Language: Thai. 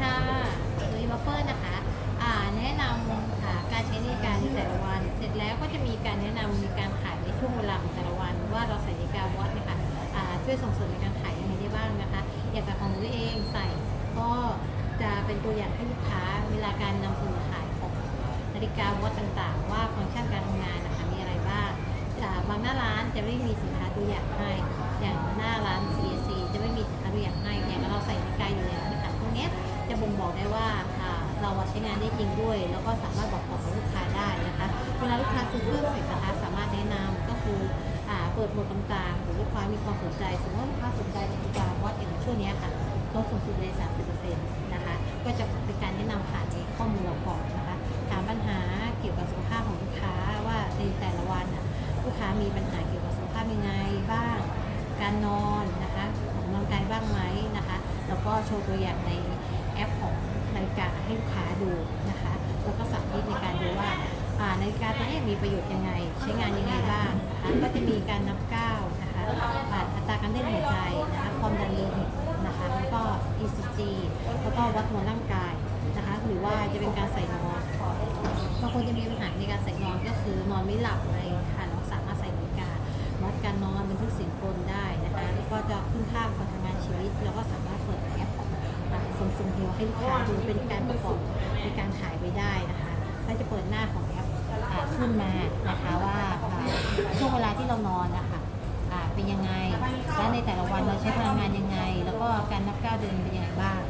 ค่ะลุยบัฟเฟอร์นะคะอ่าแนะนำอ่าการใช้นาฬิกาในแต่ละวัน เสร็จแล้วก็จะมีการแนะนำมีการขายในช่วงเวลาของแต่ละวัน ว่าเราใส่นาฬิกาวัดนะคะอ่าช่วยส่งเสริมในการขายยังไงได้บ้างนะคะ อย่างกับของนุ้ยเองใส่ก็จะเป็นตัวอย่างให้ลูกค้าเวลาการนำเสนอขายของนาฬิกาวัดต่างๆ ว่าฟังก์ชันการทำงานนะคะมีอะไรบ้างอ่าบางหน้าร้านจะไม่มีสินค้าตัวอย่างให้อย่างหน้าร้าน บอกได้ว่าเราใช้งานได้จริงด้วย แล้วก็สามารถบอกต่อกับลูกค้าได้นะคะเวลาลูกค้าซื้อเครื่องเสร็จนะคะสามารถแนะนำก็คือเปิดโหมดต่างๆหรือลูกค้ามีความสนใจสมมติลูกค้าสนใจในนาฬิกาวัดอย่างช่วงนี้ค่ะลดสูงสุดเลย30%นะคะก็จะเป็นการแนะนำผ่านในข้อมูลเราก่อนนะคะถามปัญหาเกี่ยวกับสุขภาพของลูกค้าว่าในแต่ละวันลูกค้ามีปัญหาเกี่ยวกับสุขภาพยังไงบ้าง การนอนนะคะออกกำลังกายบ้างไหมนะคะ แล้วก็โชว์ตัวอย่างใน ฬิกาตัวนี้มีประโยชน์ยังไง ใช้งานยังไงบ้างนะคะก็จะมีการนับก้าวนะคะอ่าอัตราการเต้นหัวใจนะคะความดันโลหิตนะคะแล้วก็ ECG แล้วก็วัดมวลร่างกายนะคะหรือว่าจะเป็นการใส่นอนบางคนจะมีปัญหาในการใส่นอนก็คือนอนไม่หลับอะไรค่ะเราสามารถใส่นาฬิกาวัดการนอนบันทึกเสียงกลได้นะคะแล้วก็จะขึ้นค่ามการทำงานชีวิตแล้วก็สามารถเปิดแอปของซัมซุงเฮลให้ลูกค้าดูเป็นการประกอบในการขายไว้ได้นะคะก็จะเปิดหน้าของแอป ขึ้นมานะคะว่าช่วงเวลาที่เรานอนนะคะเป็นยังไง และในแต่ละวันเราใช้พลังงานยังไง แล้วก็การนับก้าวเดินเป็นยังไงบ้าง